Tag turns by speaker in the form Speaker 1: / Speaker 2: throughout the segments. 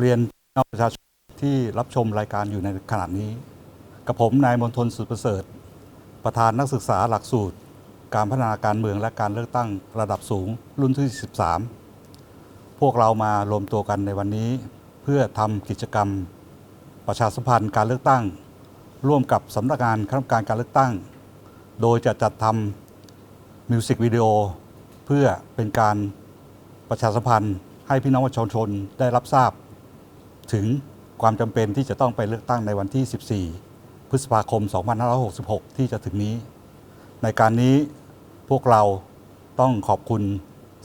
Speaker 1: เรียนน้องประชาชนที่รับชมรายการอยู่ในขณะนี้ กับผมนายมนทนสุดประเสริฐ ประธานนักศึกษาหลักสูตร การพัฒนาการเมืองและการเลือกตั้งระดับสูงรุ่นที่ 13 พวกเรามารวมตัวกันในวันนี้ เพื่อทำกิจกรรม ประชาสัมพันธ์การเลือกตั้ง ร่วมกับสำนักงานคณะกรรมการการเลือกตั้ง โดยจะจัดทำมิวสิกวิดีโอเพื่อเป็นการประชาสัมพันธ์ให้พี่น้องประชาชนได้รับทราบ ถึงความจำเป็นที่จะต้องไปเลือกตั้งในวันที่ 14 พฤษภาคม 2566 ที่จะถึงนี้ ในการนี้พวกเราต้องขอบคุณ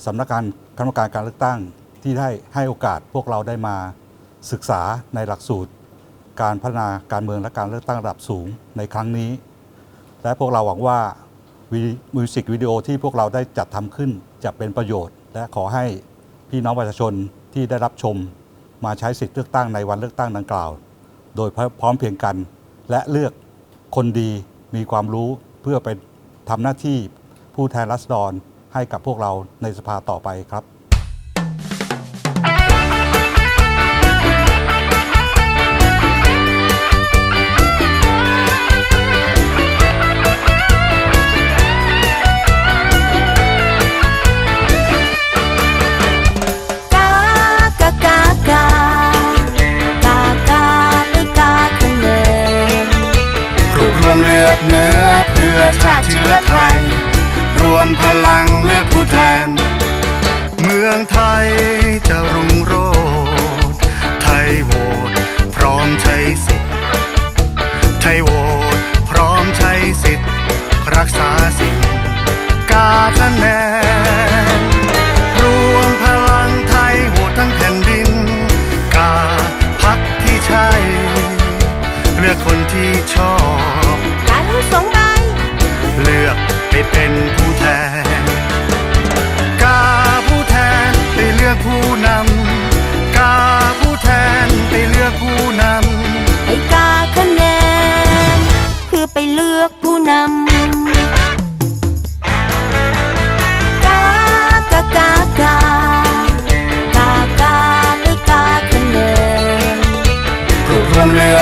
Speaker 1: สำนักงานคณะกรรมการการเลือกตั้งที่ได้ให้โอกาสพวกเราได้มาศึกษาในหลักสูตร การพัฒนาการเมืองและการเลือกตั้งระดับสูงในครั้งนี้ และพวกเราหวังว่ามิวสิกวิดีโอที่พวกเราได้จัดทำขึ้นจะเป็นประโยชน์ และขอให้พี่น้องประชาชนที่ได้รับชม มาใช้สิทธิเลือกตั้งในวันเลือกตั้งดังกล่าว โดยพร้อมเพียงกัน และเลือกคนดีมีความรู้เพื่อไปทำหน้าที่ผู้แทนรัศดรให้กับพวกเราในสภาต่อไปครับ
Speaker 2: นื้
Speaker 3: อเพื่อชาติเชื้อไทย รวมพลังเลือกผู้แทน เมืองไทยจะรุ่งโรจน์ไทยโว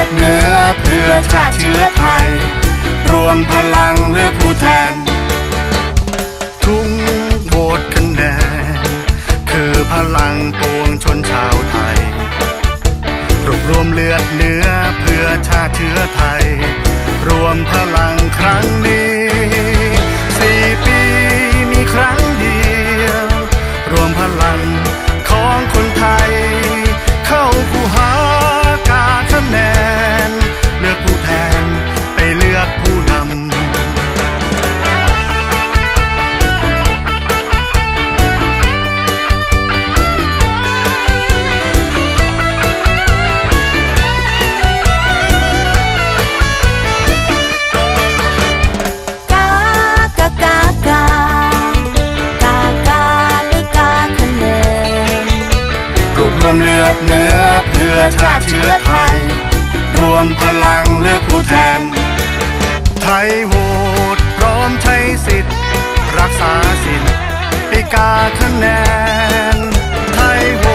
Speaker 3: ดเนื้อเพื่อชาติเชื้อไทย รวมพลังเลือกผู้แทน ทุกโหวตคะแนน คือพลังปวงชนชาวไทย รวบรวมเลือดเนื้อเพื่อชาติเชื้อไทย รวมพลังครั้งนี้สี่ปีมีครั้งเดียว รวมพลังของคนไทย รวบรวมเลือดเนื้อเพื่อชาติเชื้อไทย รวมพลังเลือกผู้แทน ไทยโหวตพร้อมใช้สิทธิ์ รักษาสิทธิ์ไปกาคะแนน ไทยโหว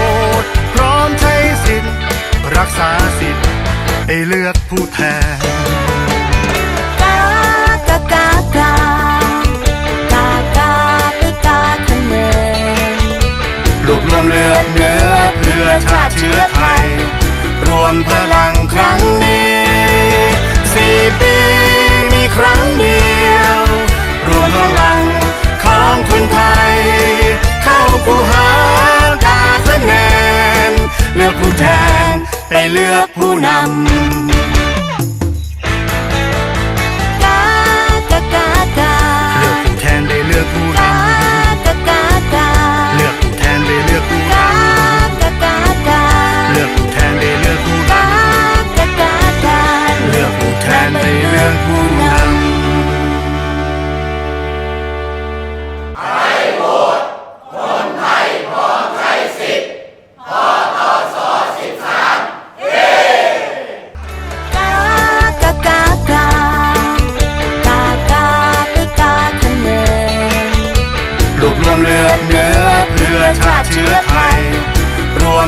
Speaker 3: ตพร้อมใช้สิทธิ์ รักษาสิทธิ์ไปเลือกผู้แทน
Speaker 2: กากากากากากาไม่กาคะแนน
Speaker 3: รวบรวมเลือดเนื้อ เพื่อชาติเชื้อไทย รวมพลังครั้งนี้สี่ปีมีครั้งเดียว รวมพลังของคนไทย เข้าผู้หากาคะแนนเลือกผู้แทนไปเลือกผู้นำ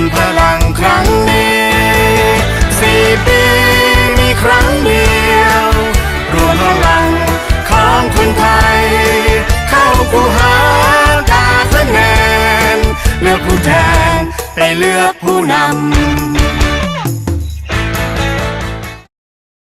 Speaker 2: ม
Speaker 3: พลังครั้งนี้สี่ปี
Speaker 2: มีครั้
Speaker 3: งเดียว รวมพลังของคนไทย เข้า
Speaker 2: คูหากาคะแนน
Speaker 3: เลือกผู้แทนไปเลือกผู้นำ